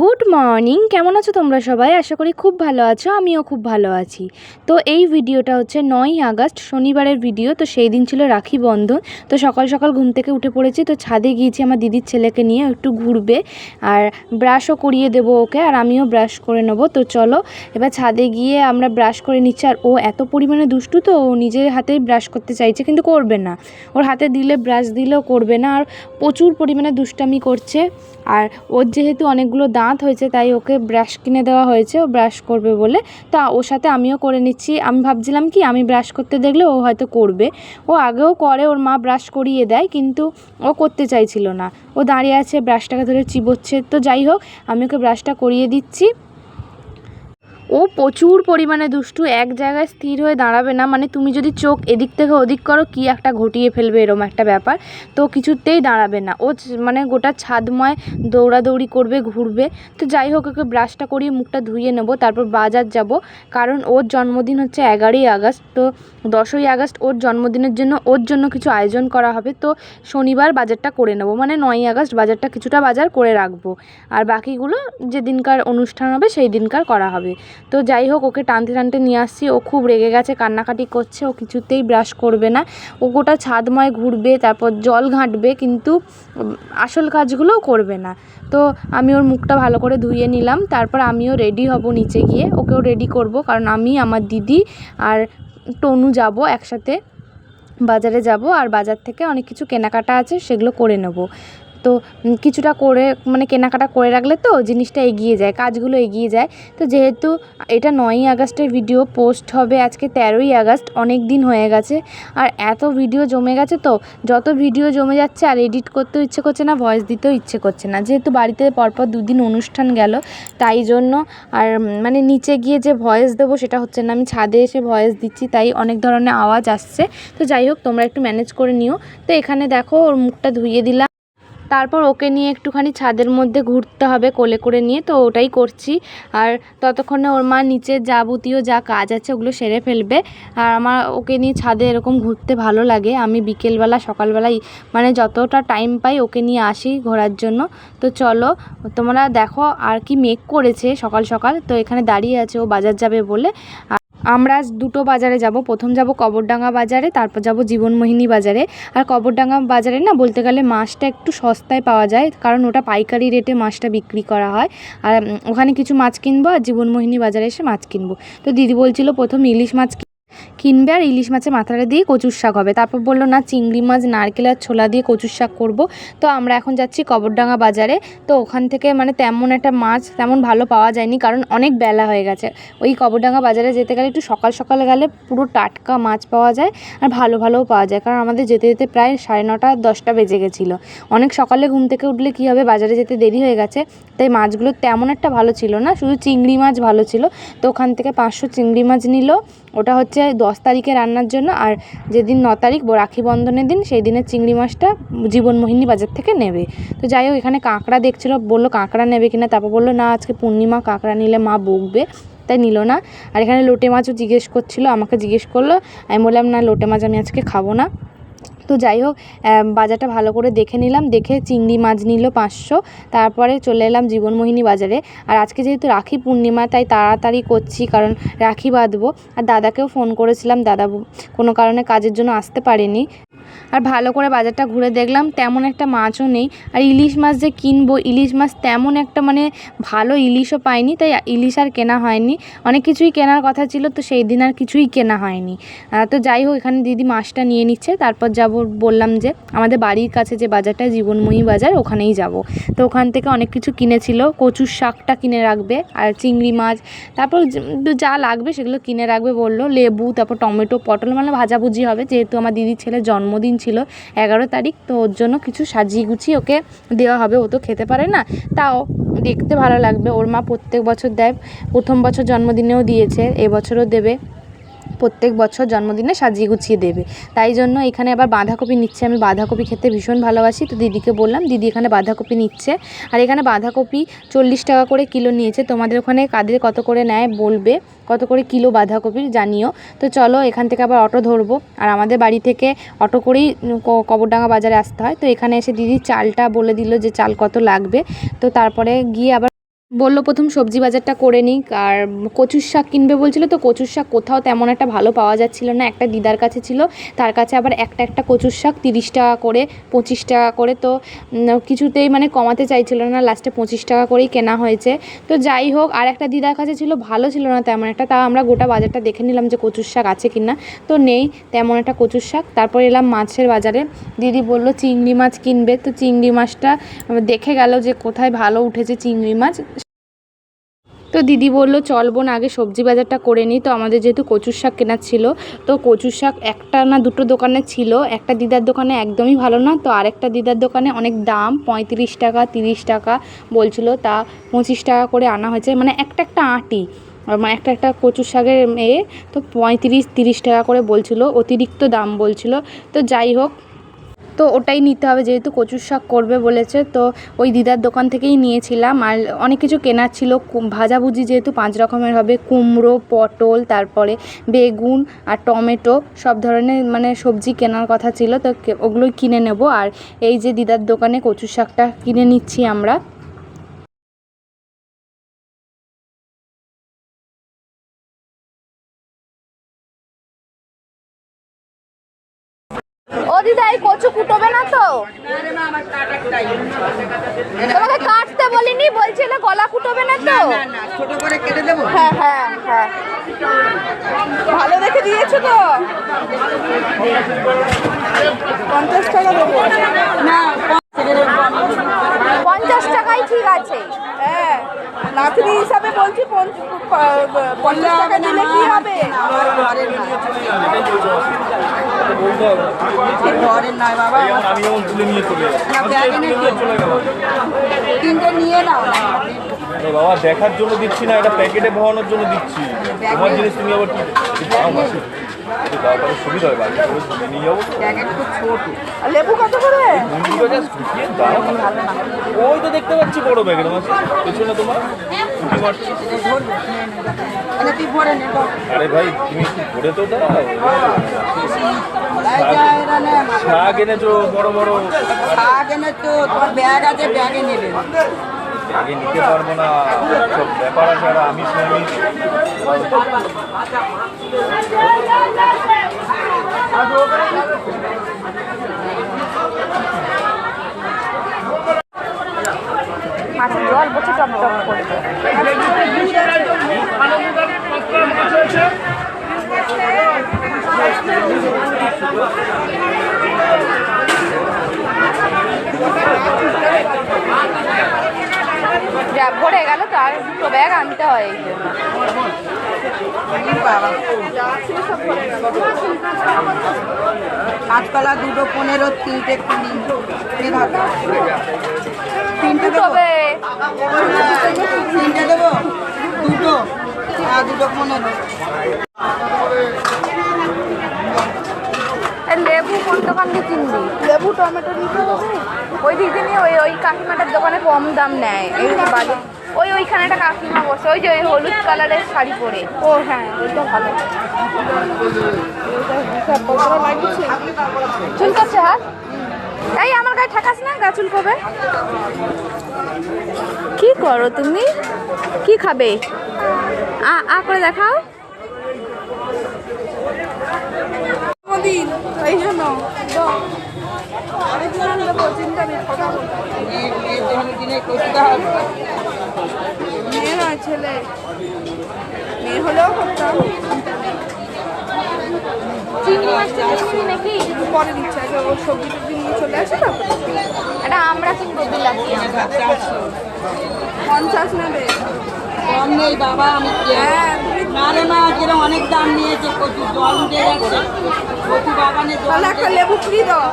Good morning. কেমন আছো তোমরা সবাই? আশা করি খুব ভালো আছো, আমিও খুব ভালো আছি। তো এই ভিডিওটা হচ্ছে নয়ই আগস্ট, শনিবারের ভিডিও, তো সেই দিন ছিল রাখি বন্ধন। তো সকাল সকাল ঘুম থেকে উঠে পড়েছি, তো ছাদে গিয়েছি আমার দিদির ছেলেকে নিয়ে একটু ঘুরবে। আর ব্রাশও করিয়ে দেবো ওকে, আর আমিও ব্রাশ করে নেব। তো চলো, এবার ছাদে গিয়ে আমরা ব্রাশ করে নিচ্ছি। আর ও এত পরিমাণে দুষ্টু তো, ও নিজের হাতেই ব্রাশ করতে চাইছে, কিন্তু করবে না। ওর হাতে দিলে ব্রাশ দিলেও করবে না, আর প্রচুর পরিমাণে দুষ্টামি করছে। আর ওর যেহেতু অনেকগুলো দাঁত হয়েছে, তাই ওকে ব্রাশ কিনে দেওয়া হয়েছে, ও ব্রাশ করবে বলে। তা ওর সাথে আমিও করে নিচ্ছি। আমি ভাবছিলাম কি, আমি ব্রাশ করতে দেখলে ও হয়তো করবে। ও আগেও করে, ওর মা ব্রাশ করিয়ে দেয়, কিন্তু ও করতে চাইছিল না। ও দাঁড়িয়ে আছে ব্রাশটাকে ধরে চিবোচ্ছে। তো যাই হোক, আমি ওকে ব্রাশটা করিয়ে দিচ্ছি। ও প্রচুর পরিমাণে দুষ্টু, এক জায়গায় স্থির হয়ে দাঁড়াবে না। মানে তুমি যদি চোখ এদিক থেকে ওদিক করো, কি একটা ঘটিয়ে ফেলবে এরম একটা ব্যাপার? তো কিছুতেই দাঁড়াবে না। ও মানে গোটা ছাদময় দৌড়াদৌড়ি করবে, ঘুরবে। তো যাই হোক, ওকে ব্রাশটা করিয়ে মুখটা ধুয়ে নেব, তারপর বাজার যাব। কারণ ওর জন্মদিন হচ্ছে এগারোই আগস্ট। তো দশই আগস্ট ওর জন্মদিনের জন্য, ওর জন্য কিছু আয়োজন করা হবে। তো শনিবার বাজারটা করে নেব। মানে নয়ই আগস্ট বাজারটা কিছুটা বাজার করে রাখব। আর বাকিগুলো যেদিনকার অনুষ্ঠান হবে, সেই দিনকার করা হবে। তো যাই হোক, ওকে টানতে টানতে নিয়ে আসছি। ও খুব রেগে গেছে, কান্নাকাটি করছে, ও কিছুতেই ব্রাশ করবে না। ও গোটা ছাদময় ঘুরবে, তারপর জল ঘাঁটবে, কিন্তু আসল কাজগুলোও করবে না। তো আমি ওর মুখটা ভালো করে ধুয়ে নিলাম, তারপর আমিও রেডি হব নিচে গিয়ে। ওকেও রেডি করব, কারণ আমি, আমার দিদি আর টনু যাব, একসাথে বাজারে যাব, আর বাজার থেকে অনেক কিছু কেনাকাটা আছে, সেগুলো করে নেব। তো কিছুটা করে মানে কেনাকাটা করে রাখলে তো জিনিসটা এগিয়ে যায়, কাজগুলো এগিয়ে যায়। তো যেহেতু এটা নয়ই আগস্টের ভিডিও পোস্ট হবে আজকে তেরোই আগস্ট, অনেক দিন হয়ে গেছে। আর এত ভিডিও জমে গেছে তো, যত ভিডিও জমে যাচ্ছে আর এডিট করতেও ইচ্ছে করছে না ভয়েস দিতেও ইচ্ছে করছে না। যেহেতু বাড়িতে পরপর দুদিন অনুষ্ঠান গেল, তাই জন্য আর মানে নিচে গিয়ে যে ভয়েস দেবো সেটা হচ্ছে না। আমি ছাদে এসে ভয়েস দিচ্ছি, তাই অনেক ধরনের আওয়াজ আসছে। তো যাই হোক, তোমরা একটু ম্যানেজ করে নিও। তো এখানে দেখো, ওর মুখটা ধুইয়ে দিলাম। তারপর ওকে নিয়ে একটুখানি ছাদের মধ্যে ঘুরতে হবে, কোলে করে নিয়ে। তো ওটাই করছি। আর ততক্ষণে ওর মা নিচের যাবতীয় যা কাজ আছে ওগুলো সেরে ফেলবে। আর আমার ওকে নিয়ে ছাদে এরকম ঘুরতে ভালো লাগে। আমি বিকেলবেলা সকালবেলায় মানে যতটা টাইম পাই ওকে নিয়ে আসি ঘোরার জন্য। তো চলো, তোমরা দেখো আর কি মেক করেছে সকাল সকাল। তো এখানে দাঁড়িয়ে আছে, ও বাজার যাবে বলে। আর আমরা আজ দুটো বাজারে যাব। প্রথম যাব কবরডাঙ্গা বাজারে, তারপর যাব জীবনমোহিনী বাজারে। আর কবরডাঙ্গা বাজারে না বলতে গেলে মাছটা একটু সস্তায় পাওয়া যায়, কারণ ওটা পাইকারি রেটে মাছটা বিক্রি করা হয়। আর ওখানে কিছু মাছ কিনবো আর জীবনমোহিনী বাজারে এসে মাছ কিনবো। তো দিদি বলছিল প্রথম ইলিশ মাছ কিনবে আর ইলিশ মাছের মাথাটা দিয়ে কচুর শাক হবে। তারপর বলল, না, চিংড়ি মাছ, নারকেল আর ছোলা দিয়ে কচুর শাক করব। তো আমরা এখন যাচ্ছি কবরডাঙ্গা বাজারে। তো ওখান থেকে মানে তেমন একটা মাছ তেমন ভালো পাওয়া যায়নি, কারণ অনেক বেলা হয়ে গেছে। ওই কবরডাঙ্গা বাজারে যেতে গেলে একটু সকাল সকাল গেলে পুরো টাটকা মাছ পাওয়া যায় আর ভালো ভালোও পাওয়া যায়। কারণ আমাদের যেতে যেতে প্রায় সাড়ে নটা, দশটা বেজে গেছিল। অনেক সকালে ঘুম থেকে উঠলে কী হবে, বাজারে যেতে দেরি হয়ে গেছে। তাই মাছগুলো তেমন একটা ভালো ছিল না, শুধু চিংড়ি মাছ ভালো ছিল। তো ওখান থেকে পাঁচশো চিংড়ি মাছ নিল। ওটা হচ্ছে দশ তারিখে রান্নার জন্য আর যেদিন ন তারিখ রাখি বন্ধনের দিন, সেই দিনের চিংড়ি মাছটা জীবনমোহিনী বাজার থেকে নেবে। তো যাই হোক, এখানে কাঁকড়া দেখছিল, বলল কাঁকড়া নেবে কিনা, তারপর বলল, না, আজকে পূর্ণিমা, কাঁকড়া নিলে মা বকবে। তাই নিল না। আর এখানে লোটে মাছও জিজ্ঞেস করছিল, আমাকে জিজ্ঞেস করল, আমি বললাম, না, লোটে মাছ আমি আজকে খাব না। তো যাই হোক বাজারটা ভালো করে দেখে নিলাম, দেখে চিংড়ি মাছ নিল পাঁচশো, তারপরে চলে এলাম জীবনমোহিনী বাজারে। আর আজকে যেহেতু রাখি পূর্ণিমা, তাই তাড়াতাড়ি করছি, কারণ রাখি বাঁধবো। আর দাদাকেও ফোন করেছিলাম, দাদা কোনো কারণে কাজের জন্য আসতে পারেনি। আর ভালো করে বাজারটা ঘুরে দেখলাম, তেমন একটা মাছও নেই। আর ইলিশ মাছ যে কিনবো, ইলিশ মাছ তেমন একটা মানে ভালো ইলিশও পাইনি, তাই ইলিশ আর কেনা হয়নি। অনেক কিছুই কেনার কথা ছিল, তো সেই দিন আর কিছুই কেনা হয়নি। তো যাই হোক, এখানে দিদি মাছটা নিয়ে নিচ্ছে, তারপর যাব বললাম যে আমাদের বাড়ির কাছে যে বাজারটা, জীবনময়ী বাজার, ওখানেই যাব। তো ওখান থেকে অনেক কিছু কিনেছিল, কচুর শাকটা কিনে রাখবে আর চিংড়ি মাছ, তারপর যা লাগবে সেগুলো কিনে রাখবে বলল, লেবু, তারপর টমেটো, পটল মানে ভাজাভুজি হবে, যেহেতু আমার দিদির ছেলের জন্মদিন ছিল এগারো তারিখ, তো ওর জন্য কিছু সাজিয়ে গুছিয়ে ওকে দেওয়া হবে, ও তো খেতে পারে না, তাও দেখতে ভালো লাগবে। ওর মা প্রত্যেক বছর দেয়, প্রথম বছর জন্মদিনেও দিয়েছে, এবছরও দেবে। প্রত্যেক বছর জন্মদিনে সাজিয়ে গুছিয়ে দেবে। তাই জন্য এখানে আবার বাঁধাকপি নিচ্ছে। আমি বাঁধাকপি খেতে ভীষণ ভালোবাসি। তো দিদিকে বললাম, দিদি এখানে বাঁধাকপি নিচ্ছে। আর এখানে বাঁধাকপি চল্লিশ টাকা করে কিলো নিয়েছে। তোমাদের ওখানে কাদের কত করে নেয় বলবে? কত করে কিলো বাঁধাকপির জানিও। তো চলো, এখান থেকে আবার অটো ধরবো। আর আমাদের বাড়ি থেকে অটো করেই কবরডাঙ্গা বাজারে আসতে হয়। তো এখানে এসে দিদি চালটা বলে দিল যে, চাল কত লাগবে? তো তারপরে গিয়ে আবার বলল, প্রথম সবজি বাজারটা করে নিই আর কচুর শাক কিনবে বলছিল, তো কচুর শাক কোথাও তেমন একটা ভালো পাওয়া যাচ্ছিল না। একটা দিদার কাছে ছিল, তার কাছে আবার একটা একটা কচুর শাক তিরিশ টাকা করে, পঁচিশ টাকা করে, তো কিছুতেই মানে কমাতে চাইছিল না। লাস্টে পঁচিশ টাকা করেই কেনা হয়েছে। তো যাই হোক, আর একটা দিদার কাছে ছিল, ভালো ছিল না তেমন একটা। তা আমরা গোটা বাজারটা দেখে নিলাম যে কচুর শাক আছে কি না। তো নেই, তেমন একটা কচুর শাক। তারপর এলাম মাছের বাজারে। দিদি বলল, চিংড়ি মাছ কিনবে। তো চিংড়ি মাছটা দেখে গেল যে কোথায় ভালো উঠেছে চিংড়ি মাছ। তো দিদি বলল, চল বোন, আগে সবজি বাজারটা করে নিই তো আমাদের যেহেতু কচুর শাক কেনার ছিল, তো কচুর শাক একটা না দুটো দোকানে ছিল, একটা দিদার দোকানে একদমই ভালো না, তো আরেকটা দিদার দোকানে অনেক দাম, পঁয়ত্রিশ টাকা, তিরিশ টাকা বলছিল, তা পঁচিশ টাকা করে আনা হয়েছে মানে একটা একটা আঁটি মানে একটা একটা কচুর শাকের এ, তো পঁয়ত্রিশ, তিরিশ টাকা করে বলছিল, অতিরিক্ত দাম বলছিল, তো যাই হোক তো ওটাই নিতে হবে, যেহেতু কচুর শাক করবে বলেছে, তো ওই দিদার দোকান থেকেই নিয়েছিলাম। আর অনেক কিছু কেনার ছিল ভাজাভুজি যেহেতু পাঁচ রকমের হবে, কুমড়ো, পটল, তারপরে বেগুন আর টমেটো, সব ধরনের মানে সবজি কেনার কথা ছিল, তো ওগুলোই কিনে নেব। আর এই যে দিদার দোকানে কচুর শাকটা কিনে নিচ্ছি আমরা। এই কচু কুটোবে না তো? তোমাকে কাটতে বলিনি বলছিলে গলা কুটোবে না তো? ছোট করে কেটে দেবো? হ্যাঁ হ্যাঁ হ্যাঁ। ভালো দেখে দিয়েছ তো? পঞ্চাশ টাকা দেবো। না পঞ্চাশ টাকাই ঠিক আছে। হ্যাঁ। নাতনি হিসাবে বলছি পঞ্চাশ টাকা দিলে কি হবে? ঘরের নয় বাবা আমি তুলে নিয়ে চলে তিনটে নিয়ে নাও বাবা দেখার জন্য দিচ্ছি না এটা প্যাকেটে ভরানোর জন্য দিচ্ছি। তোমার জিনিস তুমি আবার কি একটু সুবিধা হয় বাড়ি করে তুলে নিয়ে যাব লেবু কত করে? বন্ধুটা যা ঢুকিয়ে দাও। ওই তো দেখতে পাচ্ছি বড় ব্যাগের পেছনে তোমার বল। আরে ভাই তুমি একটু ভরে তো দাও। শাক এনেছো বড় বড়। শাক এনে তো তোমার ব্যাগ আছে ব্যাগে নেবে। আগে নিতে পারব না। সব ব্যাপার আছে আর আমি শুনি জল বসে টপ টপ করে ভরে গেল তো আর দুটো ব্যাগ আনতে হয় এই দুটো, পনেরো, তিনটে, কুড়ি। তিনটে ব্যাগ তিনটে দেবো। দুটো। আর দুটো পনেরো লেবু কোন দোকান দিয়ে কিনবি? লেবু টমেটো নিতে ওই দিকে নিয়ে ওই ওই কাকিমাটার দোকানে কম দাম নেয় এই বাজে ওই ওইখানে একটা কাকিমা বসে ওই যে ওই হলুদ কালারের শাড়ি পরে। ও হ্যাঁ ওইটা ভালো। চুলকাচ্ছে হাত? এই, আমার গায়ে ঠেকাস না? গা চুলকবে? কি করো তুমি? কি খাবে? আ আ করে দেখাও। এই জন্য মেয়ে নয়, ছেলে। মেয়ে হলেও করতাম। চিংড়ি মাছটা কিনবি নাকি পরে দিচ্ছে আগে ওর সবজি টবজি নিয়ে চলে আসে না এটা আমরা কিনবো বিলাতি পঞ্চাশ নেবে। কম নেই বাবা আমি হ্যাঁ না যেরকম অনেক দাম নিয়েছে প্রচুর জল উঠে যাচ্ছে প্রচুর বাগানে জল একটা লেবু ফ্রি দাও।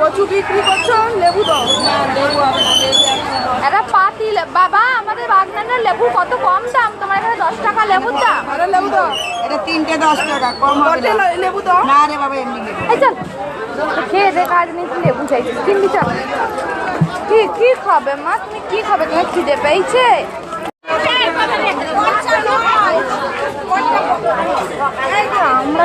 কচু বিক্রি করছ? লেবু দাও। এটা পাতি বাবা আমাদের বাগনানের লেবু কত কম দাম? তোমার এখানে দশ টাকা লেবুর দাম। আরে লেবু দাও। এটা তিনটে দশ টাকা কম হবে লেবু দাও। না রে বাবা এমনি এই চল। খেয়ে দে কাজ নেই কি লেবু চাইছিস। কিনবি চল। কি কি খাবে মা? তুমি কি খাবে? তোমার খিদে পেয়েছে? আমরা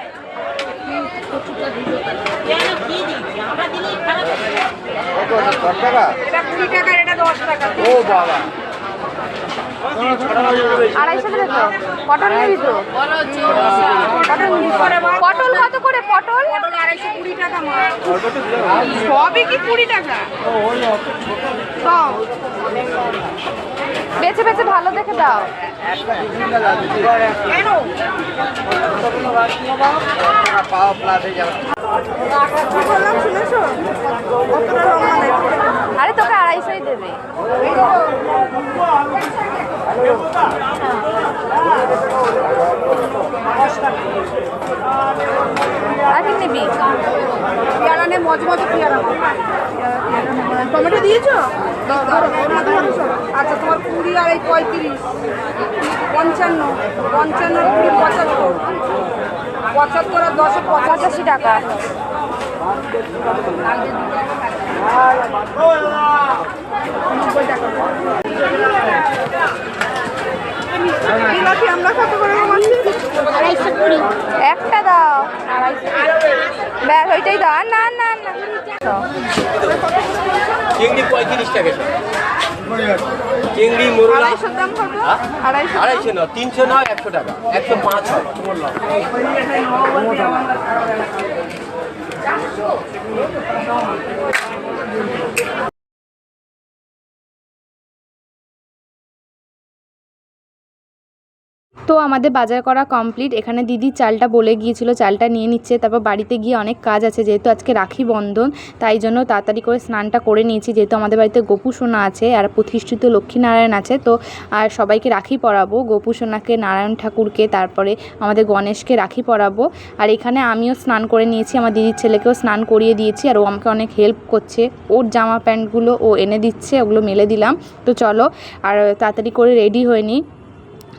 আড়াইশো করে তো পটল নিবি তো পটল কত করে পটল পটল আড়াইশো কুড়ি টাকা সবই কি কুড়ি টাকা সব বেছে বেছে ভালো দেখে দাও। আরে তোকে আড়াইশোই দেবে। আর নিবি? পেয়ারা নে, মজমজে পেয়ারা। টমেটো দিয়েছ। আচ্ছা তোমার কুড়ি আর এই পঁয়ত্রিশ, পঞ্চান্ন পঞ্চান্ন কুড়ি, পঁচাত্তর। পঁচাত্তর আর দশে, পঁচাশি টাকা। আমরা কত একটা দাও। আড়াইশো ব্যাস ওইটাই দাও আর না না না। চিংড়ি পঁয়ত্রিশ টাকা। চিংড়ি মোরলা আড়াইশোর দাম কত আড়াইশো আড়াইশো না তিনশো নয় একশো টাকা। একশো পাঁচ হয়। তো আমাদের বাজার করা কমপ্লিট এখানে দিদি চালটা বলে গিয়েছিল, চালটা নিয়ে নিচ্ছে। তারপর বাড়িতে গিয়ে অনেক কাজ আছে, যেহেতু আজকে রাখি বন্ধন, তাই জন্য তাড়াতাড়ি করে স্নানটা করে নিয়েছি। যেহেতু আমাদের বাড়িতে গোপু সোনা আছে, আর প্রতিষ্ঠিত লক্ষ্মীনারায়ণ আছে, তো আর সবাইকে রাখি পরাবো, গোপু সোনাকে, নারায়ণ ঠাকুরকে, তারপরে আমাদের গণেশকে রাখি পরাবো। আর এখানে আমিও স্নান করে নিয়েছি, আমার দিদির ছেলেকেও স্নান করিয়ে দিয়েছি, আর ও আমাকে অনেক হেল্প করছে। ওর জামা প্যান্টগুলো ও এনে দিচ্ছে, ওগুলো মেলে দিলাম। তো চলো, আর তাড়াতাড়ি করে রেডি হয়ে নিই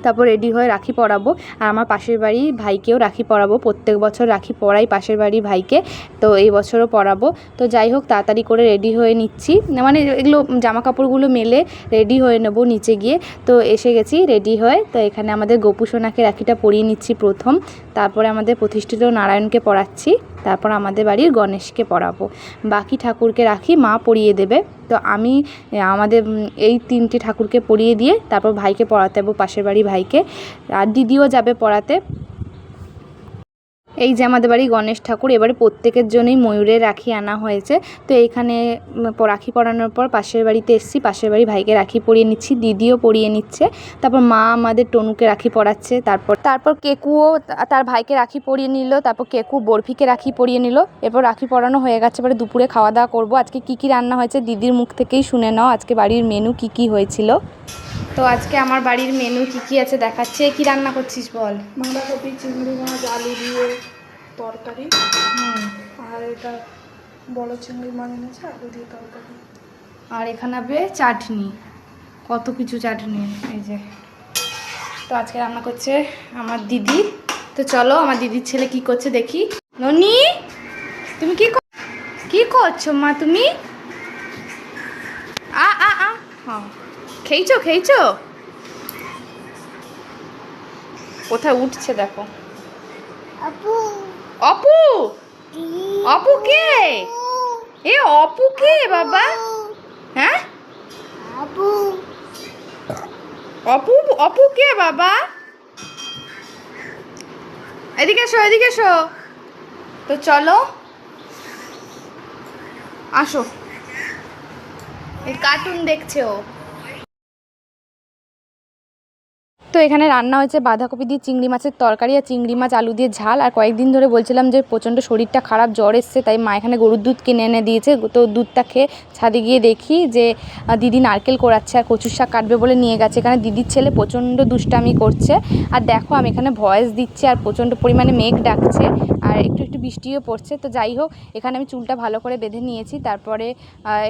তারপর রেডি হয়ে রাখি পরাবো। আর আমার পাশের বাড়ি ভাইকেও রাখি পরাবো। প্রত্যেক বছর রাখি পরাই পাশের বাড়ি ভাইকে। তো এই বছরও পরাবো। তো যাই হোক, তাড়াতাড়ি করে রেডি হয়ে নিচ্ছি। মানে এগুলো জামা কাপড়গুলো মেলে রেডি হয়ে নেব নিচে গিয়ে। তো এসে গেছি রেডি হয়ে। তো এখানে আমাদের গোপু সোনাকে রাখিটা পরিয়ে নিচ্ছি প্রথম। তারপরে আমাদের প্রতিষ্ঠিত নারায়ণকে পরাচ্ছি। তারপর আমাদের বাড়ির গণেশকে পড়াবো। বাকি ঠাকুরকে রাখি, মা পড়িয়ে দেবে। তো আমি, আমাদের এই তিনটি ঠাকুরকে পড়িয়ে দিয়ে তারপর ভাইকে পড়াতে যাব, পাশের বাড়ির ভাইকে। আর দিদিও যাবে পড়াতে। এই যে আমাদের বাড়ি গণেশ ঠাকুর, এবারে প্রত্যেকের জন্যই ময়ূরের রাখি আনা হয়েছে। তো এইখানে রাখি পরানোর পর পাশের বাড়িতে এসেছি, পাশের বাড়ি ভাইকে রাখি পরিয়ে নিচ্ছি, দিদিও পরিয়ে নিচ্ছে। তারপর মা আমাদের টনুকে রাখি পরাচ্ছে, তারপর তারপর কেকুও তার ভাইকে রাখি পরিয়ে নিল, তারপর কেকু বরফিকে রাখি পরিয়ে নিল। এরপর রাখি পরানো হয়ে গেছে, এবারে দুপুরে খাওয়া দাওয়া করব। আজকে কি কি রান্না হয়েছে, দিদির মুখ থেকেই শুনে নাও, আজকে বাড়ির মেনু কি কি হয়েছিল। তো আজকে আমার বাড়ির মেনু কি কি আছে দেখাচ্ছে? কি রান্না করছিস বল? বাঁধাকপি চিংড়ি মাছ আলু দিয়ে তরকারি। আর এটা বড় চিংড়ি মাছ এনেছে আলু দিয়ে তরকারি। আর এখানে হবে চাটনি। কত কিছু চাটনি এই যে। তো আজকে রান্না করছে আমার দিদি। তো চলো আমার দিদির ছেলে কি করছে দেখি। ননি তুমি কি কর- কি করছ মা তুমি? আ আ আ হ্যাঁ খেয়েছো খেয়েছো? কোথায় উঠছে দেখো। অপু? অপু কে? এ অপু কে বাবা? হ্যাঁ? অপু অপু কে বাবা? এদিকে এসো এদিকে এসো। তো চলো। আসো। এই কার্টুন দেখছে ও। তো এখানে রান্না হয়েছে বাঁধাকপি দিয়ে চিংড়ি মাছের তরকারি আর চিংড়ি মাছ, আলু দিয়ে ঝাল। আর কয়েকদিন ধরে বলছিলাম যে প্রচণ্ড শরীরটা খারাপ, জ্বর এসছে, তাই মা এখানে গরুর দুধ কিনে এনে দিয়েছে। তো দুধটা খেয়ে ছাদে গিয়ে দেখি যে দিদি নারকেল কোড়াচ্ছে আর কচুর শাক কাটবে বলে নিয়ে গেছে। এখানে দিদির ছেলে প্রচণ্ড দুষ্টামি করছে। আর দেখো আমি এখানে ভয়েস দিচ্ছি আর প্রচণ্ড পরিমাণে মেঘ ডাকছে। আর একটু একটু বৃষ্টিও পড়ছে। তো যাই হোক, এখানে আমি চুলটা ভালো করে বেঁধে নিয়েছি। তারপরে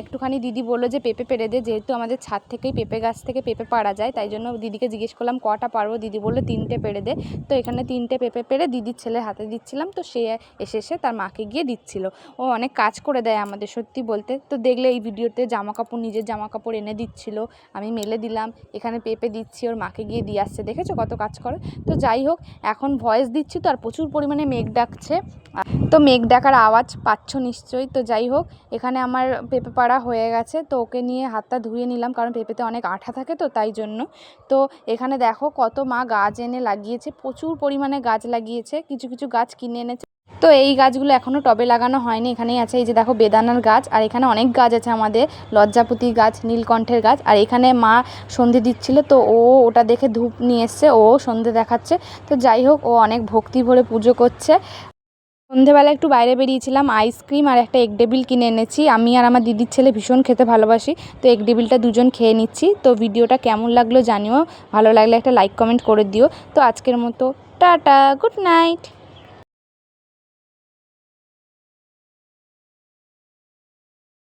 একটুখানি দিদি বলল যে, পেঁপে পেড়ে দে। যেহেতু আমাদের ছাদ থেকেই পেঁপে গাছ থেকে পেঁপে পাড়া যায়, তাই জন্য দিদিকে জিজ্ঞেস করলাম কটা পারব, দিদি বলল তিনটে পেড়ে দে। তো এখানে তিনটে পেঁপে পেড়ে দিদির ছেলের হাতে দিচ্ছিলাম, তো সে এসে এসে তার মাকে গিয়ে দিচ্ছিল। ও অনেক কাজ করে দেয় আমাদের সত্যি বলতে। তো দেখলে এই ভিডিওতে জামা কাপড় নিজের জামা কাপড় এনে দিচ্ছিল। আমি মেলে দিলাম, এখানে পেঁপে দিচ্ছি, ওর মাকে গিয়ে দিয়ে আসছে। দেখেছ কত কাজ করে? তো যাই হোক, এখন ভয়েস দিচ্ছি তো আর প্রচুর পরিমাণে মেঘ ডাকছে। তো মেঘ ডাকার আওয়াজ পাচ্ছ নিশ্চয়ই। তো যাই হোক, এখানে আমার পেঁপে পাড়া হয়ে গেছে। তো ওকে নিয়ে হাতটা ধুয়ে নিলাম, কারণ পেঁপেতে অনেক আঠা থাকে তো তাই জন্য। তো এখানে দেখো কত মা গাছ এনে লাগিয়েছে, প্রচুর পরিমাণে গাছ লাগিয়েছে, কিছু কিছু গাছ কিনে এনেছে। তো এই গাছগুলো এখনও টবে লাগানো হয়নি, এখানেই আছে এই যে দেখো বেদানার গাছ, আর এখানে অনেক গাছ আছে আমাদের, লজ্জাপতি গাছ, নীলকণ্ঠের গাছ, আর এখানে মা সন্ধে দিচ্ছিল, তো ও ওটা দেখে ধূপ নিয়ে এসছে, ও সন্ধে দেখাচ্ছে। তো যাই হোক, ও অনেক ভক্তি ভরে পুজো করছে সন্ধেবেলা একটু বাইরে বেরিয়েছিলাম আইসক্রিম আর একটা এগ ডেবিল কিনে এনেছি। আমি আর আমার দিদির ছেলে ভীষণ খেতে ভালোবাসি, তো এগ ডেবিলটা দুজন খেয়ে নিচ্ছি। তো ভিডিওটা কেমন লাগল জানিও, ভালো লাগলে একটা লাইক কমেন্ট করে দিও। তো আজকের মতো, টাটা গুড নাইট